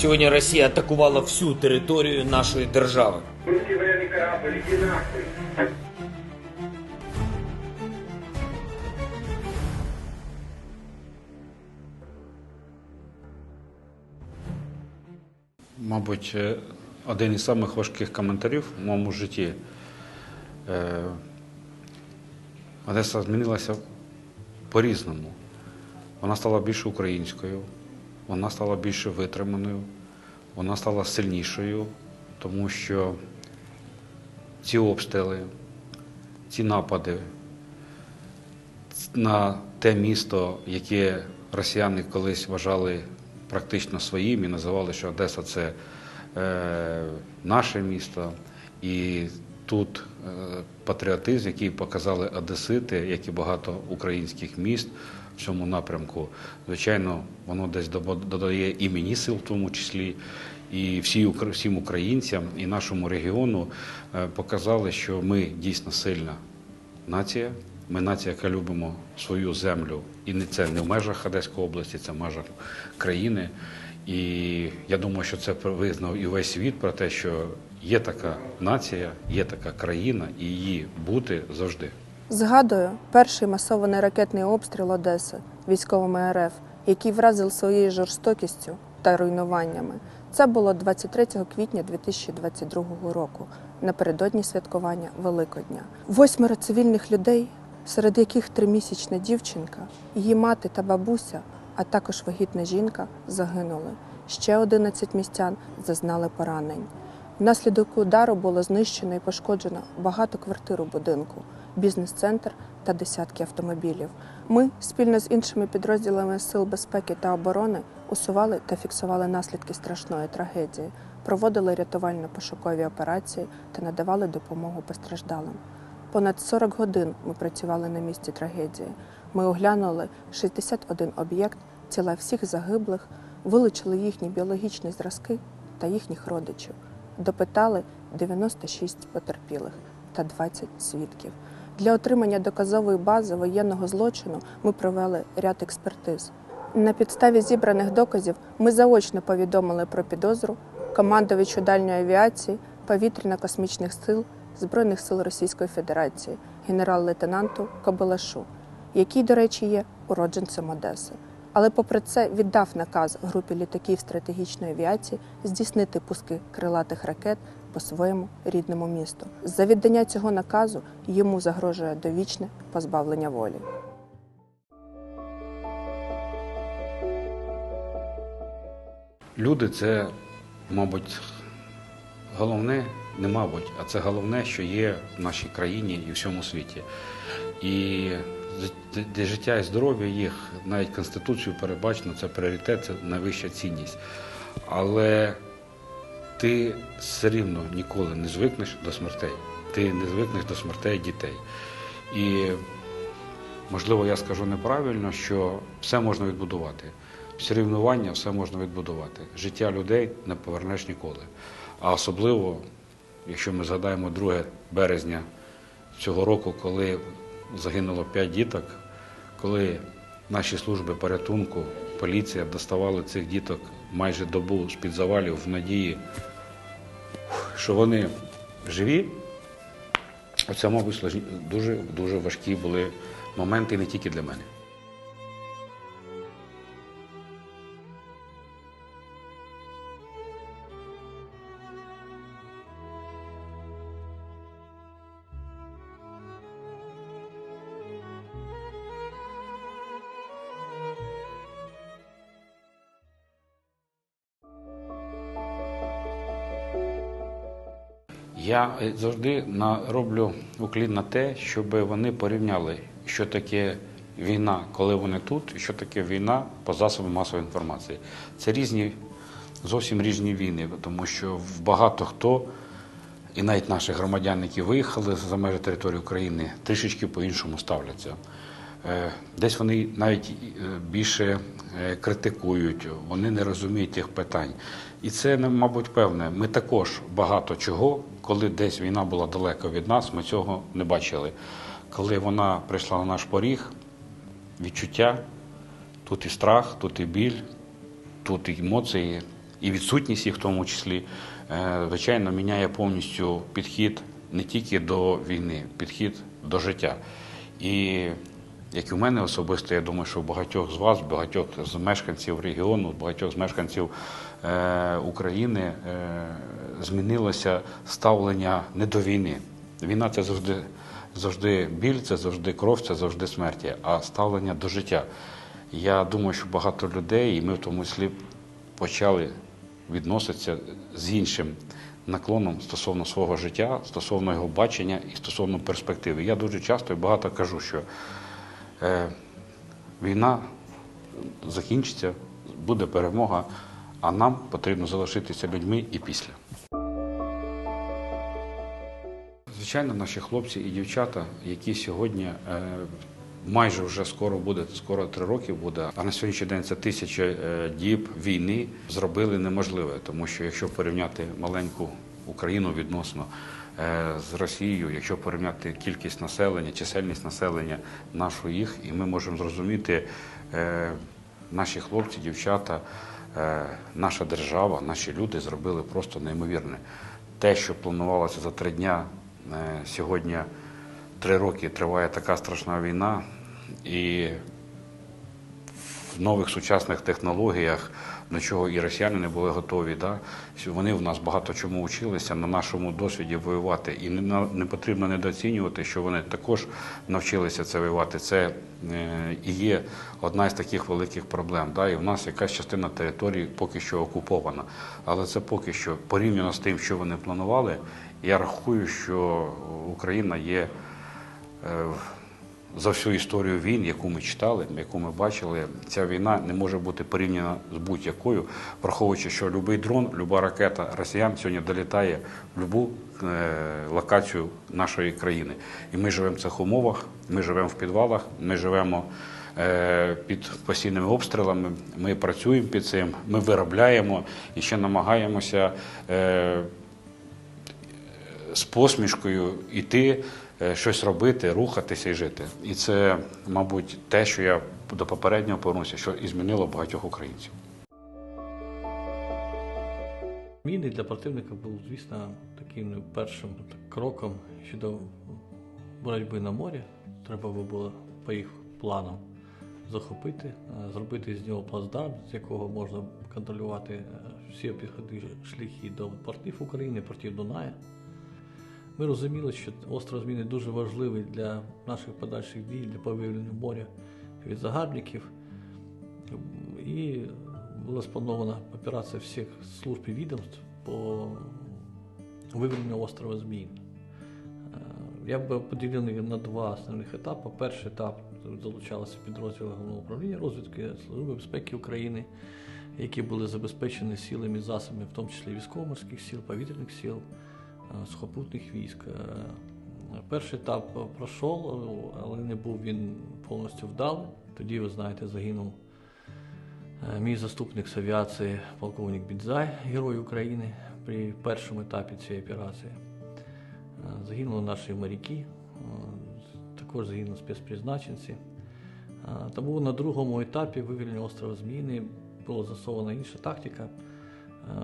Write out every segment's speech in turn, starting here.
Сьогодні Росія атакувала всю територію нашої держави. Мабуть, е, один із самих важких коментарів в моєму житті. Е, Одеса змінилася по-різному. Вона стала більш українською, вона стала більш витриманою, вона стала сильнішою, тому що ці обстріли, ці напади на те місто, яке росіяни колись вважали практично своїм і називали, що Одеса це е, наше місто. І тут е, патріотизм, який показали одесити, як і багато українських міст цьому напрямку, звичайно, воно десь додає і мені сил, в тому числі, і всім українцям, і нашому регіону е, показали, що ми дійсно сильна нація. Ми нація, яка любимо свою землю, і не це не в межах Одеської області, це в межах країни. І я думаю, що це визнав і весь світ про те, що є така нація, є така країна, і її бути завжди. Згадую перший масований ракетний обстріл Одеси військовими РФ, який вразив своєю жорстокістю та руйнуваннями. Це було 23 квітня 2022 року, напередодні святкування Великодня. Восьмеро цивільних людей, серед яких тримісячна дівчинка, її мати та бабуся, а також вагітна жінка, загинули. Ще 11 містян зазнали поранень. Внаслідок удару було знищено і пошкоджено багато квартир у будинку, бізнес-центр та десятки автомобілів. Ми спільно з іншими підрозділами Сил безпеки та оборони усували та фіксували наслідки страшної трагедії, проводили рятувально-пошукові операції та надавали допомогу постраждалим. Понад 40 годин ми працювали на місці трагедії. Ми оглянули 61 об'єкт, тіла всіх загиблих, вилучили їхні біологічні зразки та їхніх родичів. Допитали 96 потерпілих та 20 свідків. Для отримання доказової бази воєнного злочину ми провели ряд експертиз. На підставі зібраних доказів ми заочно повідомили про підозру командувачу дальньої авіації повітряно-космічних сил Збройних сил Російської Федерації генерал-лейтенанту Кобилашу, який, до речі, є уродженцем Одеси. Але попри це віддав наказ групі літаків стратегічної авіації здійснити пуски крилатих ракет по своєму рідному місту. За віддання цього наказу йому загрожує довічне позбавлення волі. Люди це, мабуть, головне, не мабуть, а це головне, що є в нашій країні і всьому світі. І для життя і здоров'я їх навіть Конституцію передбачено, це пріоритет, це найвища цінність. Але ти все рівно ніколи не звикнеш до смертей. Ти не звикнеш до смертей дітей. І можливо, я скажу неправильно, що все можна відбудувати. Соревнування все можна відбудувати. Життя людей не повернеш ніколи. А особливо, якщо ми згадаємо 2 березня цього року, коли загинуло 5 діток, коли наші служби порятунку, поліція доставали цих діток майже добу з-під завалів в надії, що вони живі, Оце, мабуть, дуже, дуже важкі були моменти не тільки для мене. Я е, завжди роблю уклін на те, щоб вони порівняли, що таке війна, коли вони тут, і що таке війна по засобам масової інформації. Це різні, зовсім різні війни, тому що багато хто, і навіть наші громадяни, які виїхали за межі території України, трішечки по-іншому ставляться. Е, Десь вони навіть е, більше е, критикують, вони не розуміють тих питань. І це, ну, мабуть, певне. Ми також багато чого, коли десь війна була далеко від нас, ми цього не бачили. Коли вона прийшла на наш поріг, відчуття, тут і страх, тут і біль, тут і емоції, і відсутність їх в тому числі, звичайно, міняє повністю підхід не тільки до війни, підхід до життя. І як і в мене особисто, я думаю, що у багатьох з вас, багатьох з мешканців регіону, багатьох з мешканців е, України е, змінилося ставлення не до війни. Війна це завжди, завжди біль, це завжди кров, це завжди смерті, а ставлення до життя. Я думаю, що багато людей, і ми в тому числі почали відноситися з іншим наклоном стосовно свого життя, стосовно його бачення і стосовно перспективи. Я дуже часто і багато кажу, що війна закінчиться, буде перемога, а нам потрібно залишитися людьми і після. Звичайно, наші хлопці і дівчата, які сьогодні е, майже вже скоро буде, скоро три роки буде, а на сьогоднішній день це тисяча е, діб війни зробили неможливе, тому що якщо порівняти маленьку Україну відносно е, з Росією, якщо порівняти кількість населення, чисельність населення нашу їх, і ми можемо зрозуміти е, наші хлопці, дівчата, е, наша держава, наші люди зробили просто неймовірне. Те, що планувалося за три дня, е, сьогодні три роки триває така страшна війна, і в нових сучасних технологіях, до чого і росіяни не були готові. Да? Вони в нас багато чому вчилися на нашому досвіді воювати. І не, не потрібно недооцінювати, що вони також навчилися це воювати. Це е, і є одна із таких великих проблем. Да? І в нас якась частина території поки що окупована. Але це поки що порівняно з тим, що вони планували, я рахую, що Україна є. е, за всю історію війн, яку ми читали, яку ми бачили, ця війна не може бути порівняна з будь-якою, враховуючи, що будь-який дрон, будь-яка ракета росіян сьогодні долітає в будь-яку локацію нашої країни. І ми живемо в цих умовах, ми живемо в підвалах, ми живемо е, під постійними обстрілами, ми працюємо під цим, ми виробляємо і ще намагаємося. е, з посмішкою йти, е, щось робити, рухатися і жити. І це, мабуть, те, що я до попереднього повернуся, що і змінило багатьох українців. Міни для противника був, звісно, таким першим кроком щодо боротьби на морі. Треба було по їх планам захопити, е, зробити з нього плацдарм, з якого можна контролювати е, всі обіходи шляхи до портів України, портів Дуная. Ми розуміли, що остров Зміни дуже важливий для наших подальших дій, для повивлення моря від загарбників. І була спланована операція всіх служб і відомств по вивільненню острова Зміїн. Е, Я б поділив на два основних етапи. Перший етап залучалися підрозділи головного управління розвідки Служби безпеки України, які були забезпечені силами і засобами, в тому числі військово-морських сил, повітряних сил, е, сухопутних військ. Е, Перший етап пройшов, але не був він повністю вдалий. Тоді, ви знаєте, загинув Е, Мій заступник з авіації, полковник Бідзай, герой України при першому етапі цієї операції. Е, Загинули наші моряки, е, також загинули спецпризначенці. Е, Тому на другому етапі вивільнення острова Зміїни була застосована інша тактика. Е,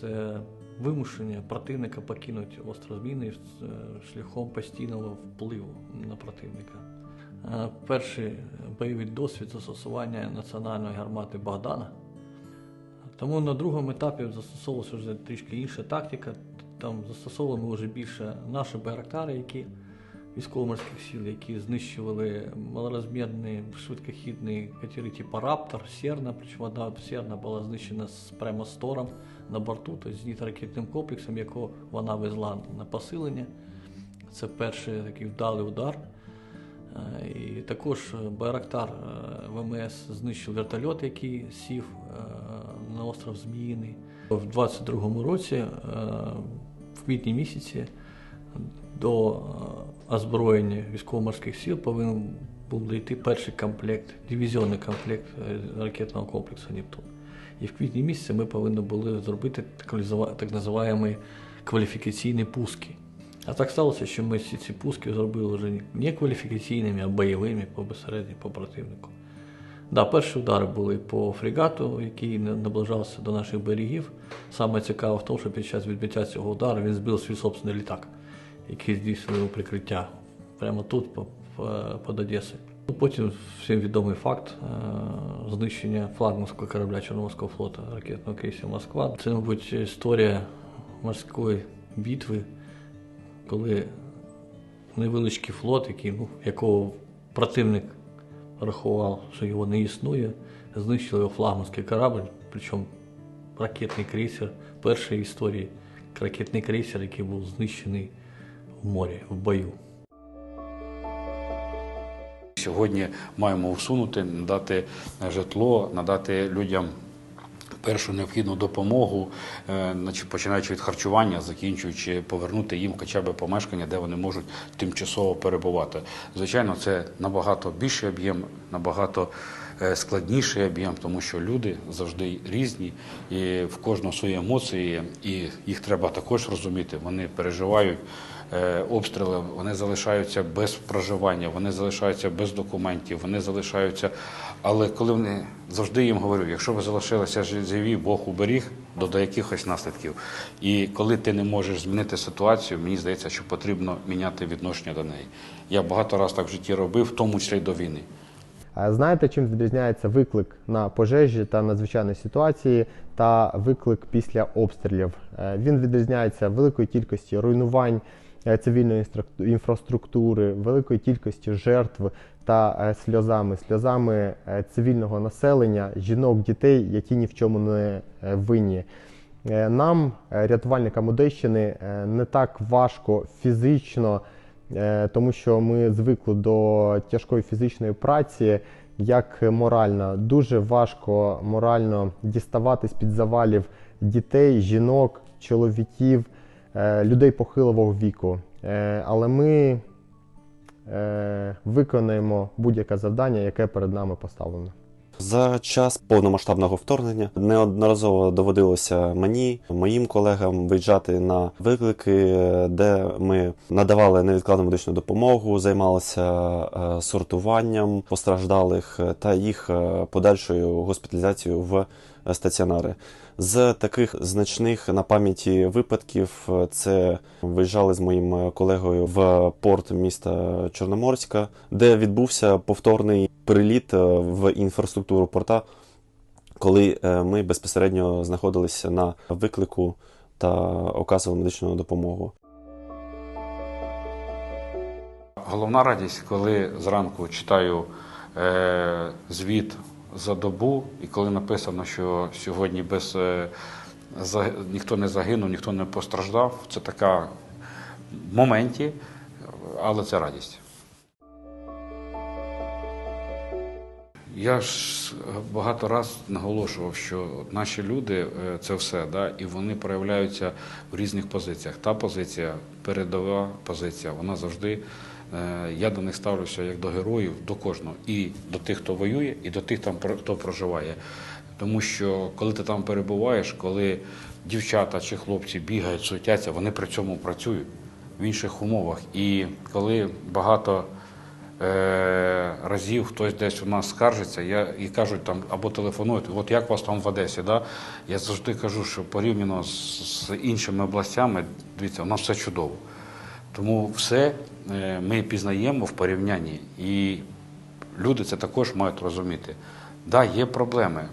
Це вимушення противника покинути остров Зміїни е, шляхом постійного впливу на противника. Е, Перший бойовий досвід застосування національної гармати Богдана. Тому на другому етапі застосовувалася вже трішки інша тактика. Там застосовували вже більше наші байрактари, які військово-морських сил, які знищували малорозмірні швидкохідні катери типу Раптор, Серна, причому одна Серна була знищена прямо з Тором на борту, тобто з ракетним комплексом, якого вона везла на посилення. Це перший такий вдалий удар. Е, І також Байрактар е, ВМС знищив вертольот, який сів е, на остров Зміїний. В 22-му році, е, в квітні місяці, до е, озброєння військово-морських сил повинен був дійти перший комплект, дивізіонний комплект е, ракетного комплексу Нептун. І в квітні місяці ми повинні були зробити так називаємо кваліфікаційні пуски. А так сталося, що ми всі ці пуски зробили вже не кваліфікаційними, а бойовими по безсередньо по противнику. Да, перші удари були по фрегату, який наближався до наших берегів. Саме цікаво в тому, що під час відбиття цього удару він збив свій собственний літак, який здійснював прикриття прямо тут, під Одесою. Ну, Потім всім відомий факт е, знищення флагманського корабля Чорноморського флоту ракетного крейсера Москва. Це, мабуть, історія морської битви, коли невеличкий флот, який, ну, якого противник рахував, що його не існує, знищили його флагманський корабль, причому ракетний крейсер першої історії, ракетний крейсер, який був знищений в морі, в бою. Сьогодні маємо усунути, надати житло, надати людям першу необхідну допомогу, е, починаючи від харчування, закінчуючи повернути їм хоча б помешкання, де вони можуть тимчасово перебувати. Звичайно, це набагато більший об'єм, набагато е, складніший об'єм, тому що люди завжди різні, і в кожного свої емоції, і їх треба також розуміти. Вони переживають е, обстріли, вони залишаються без проживання, вони залишаються без документів, вони залишаються. Але коли вони завжди їм говорю, якщо ви залишилися живі, Бог уберіг до, до якихось наслідків. І коли ти не можеш змінити ситуацію, мені здається, що потрібно міняти відношення до неї. Я багато разів так в житті робив, в тому числі до війни. Знаєте, чим відрізняється виклик на пожежі та надзвичайні ситуації та виклик після обстрілів? Е, Він відрізняється великою кількістю руйнувань е, цивільної інфраструктури, великою кількістю жертв та е, сльозами, сльозами е, цивільного населення, жінок, дітей, які ні в чому не е, винні. Нам, рятувальникам Одещини, не так важко фізично, тому що ми звикли до тяжкої фізичної праці, як морально. Дуже важко морально діставати з-під завалів дітей, жінок, чоловіків, людей похилого віку. Але ми виконаємо будь-яке завдання, яке перед нами поставлено. За час повномасштабного вторгнення неодноразово доводилося мені, моїм колегам виїжджати на виклики, де ми надавали невідкладну медичну допомогу, займалися е, сортуванням постраждалих та їх е, подальшою госпіталізацією в стаціонари. З таких значних на пам'яті випадків е, це виїжджали з моїм е, колегою в порт міста Чорноморська, де відбувся повторний приліт е, в інфраструктуру порта, коли ми безпосередньо знаходилися на виклику та оказували медичну допомогу. Головна радість, коли зранку читаю е, звіт за добу, і коли написано, що сьогодні без е, ніхто не загинув, ніхто не постраждав, це така в моменті, але це радість. Я ж багато раз наголошував, що наші люди е, це все, да, і вони проявляються в різних позиціях. Та позиція, передова позиція, вона завжди. Е, Я до них ставлюся як до героїв, до кожного, і до тих, хто воює, і до тих, там, хто проживає. Тому що коли ти там перебуваєш, коли дівчата чи хлопці бігають, суетяться, вони при цьому працюють в інших умовах. І коли багато е, разів хтось десь у нас скаржиться, я, і кажуть там або телефонують, от як вас там в Одесі, да? я завжди кажу, що порівняно з, з іншими областями, дивіться, у нас все чудово. Тому все е, ми пізнаємо в порівнянні, і люди це також мають розуміти. Так, є проблеми.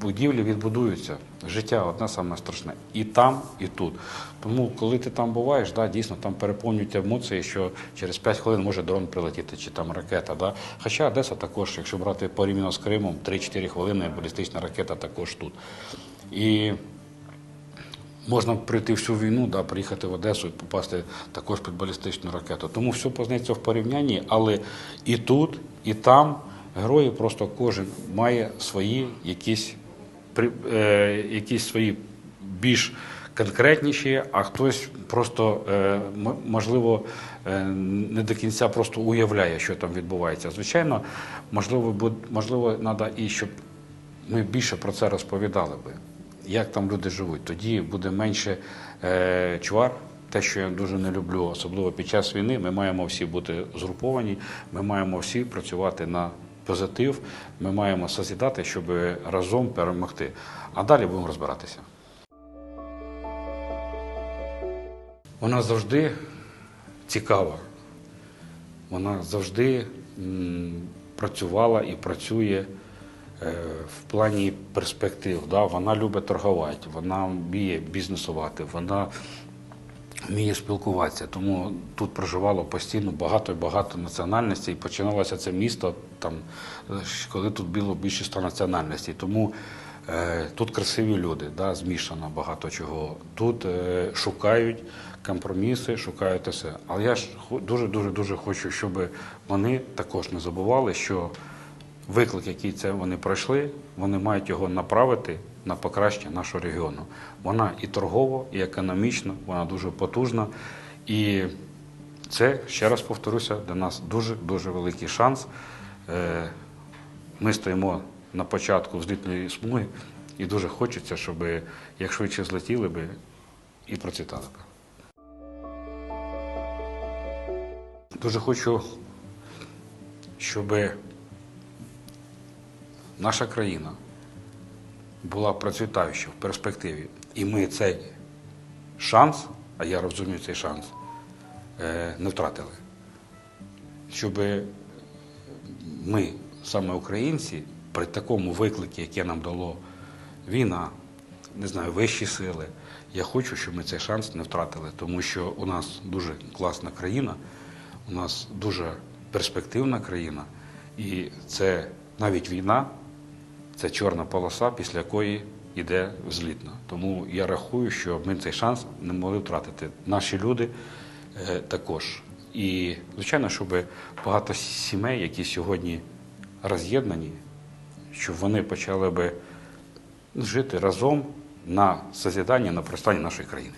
Будівлі відбудуються. Життя одне саме страшне. І там, і тут. Тому, коли ти там буваєш, да, дійсно там переповнюють емоції, що через 5 хвилин може дрон прилетіти чи там ракета. Да. Хоча Одеса також, якщо брати порівняно з Кримом, 3-4 хвилини балістична ракета також тут. І Можна прийти всю війну, да, приїхати в Одесу і попасти також під балістичну ракету. Тому все познається в порівнянні, але і тут, і там герої просто кожен має свої якісь, е, якісь свої більш конкретніші, а хтось просто, е, можливо, е, не до кінця просто уявляє, що там відбувається. Звичайно, можливо, буд- можливо, треба і щоб ми більше про це розповідали би, як там люди живуть. Тоді буде менше е, чвар. Те, що я дуже не люблю, особливо під час війни, ми маємо всі бути згруповані, ми маємо всі працювати на позитив ми маємо созідати, щоб разом перемогти. А далі будемо розбиратися. Вона завжди цікава. Вона завжди працювала і працює в плані перспектив. Да? Вона любить торгувати, вона вміє бізнесувати, вона вміє спілкуватися. Тому тут проживало постійно багато і багато національностей. І починалося це місто, там, е, коли тут було більше 100 національностей. Тому е, тут красиві люди, да? змішано багато чого. Тут е, шукають компроміси, шукають все. Але я ж дуже дуже дуже хочу, щоб вони також не забували, що виклик, який це вони пройшли, вони мають його направити на покращення нашого регіону. Вона і торгово, і економічно, вона дуже потужна. І це, ще раз повторюся, для нас дуже дуже великий шанс. Е, Ми стоїмо на початку взлітної смуги, і дуже хочеться, щоб як швидше злетіли би і процвітали би. Дуже хочу, щоб наша країна була процвітаюча в перспективі. І ми цей шанс, а я розумію цей шанс, е, не втратили. Щоб ми, саме українці, при такому виклику, яке нам дало війна, не знаю, вищі сили, я хочу, щоб ми цей шанс не втратили, тому що у нас дуже класна країна, у нас дуже перспективна країна, і це навіть війна, це чорна полоса, після якої йде взлітна. Тому я рахую, що ми цей шанс не могли втратити. Наші люди е, також. І, звичайно, щоб багато сімей, які сьогодні роз'єднані, щоб вони почали би жити разом на созіданні, на простанні нашої країни.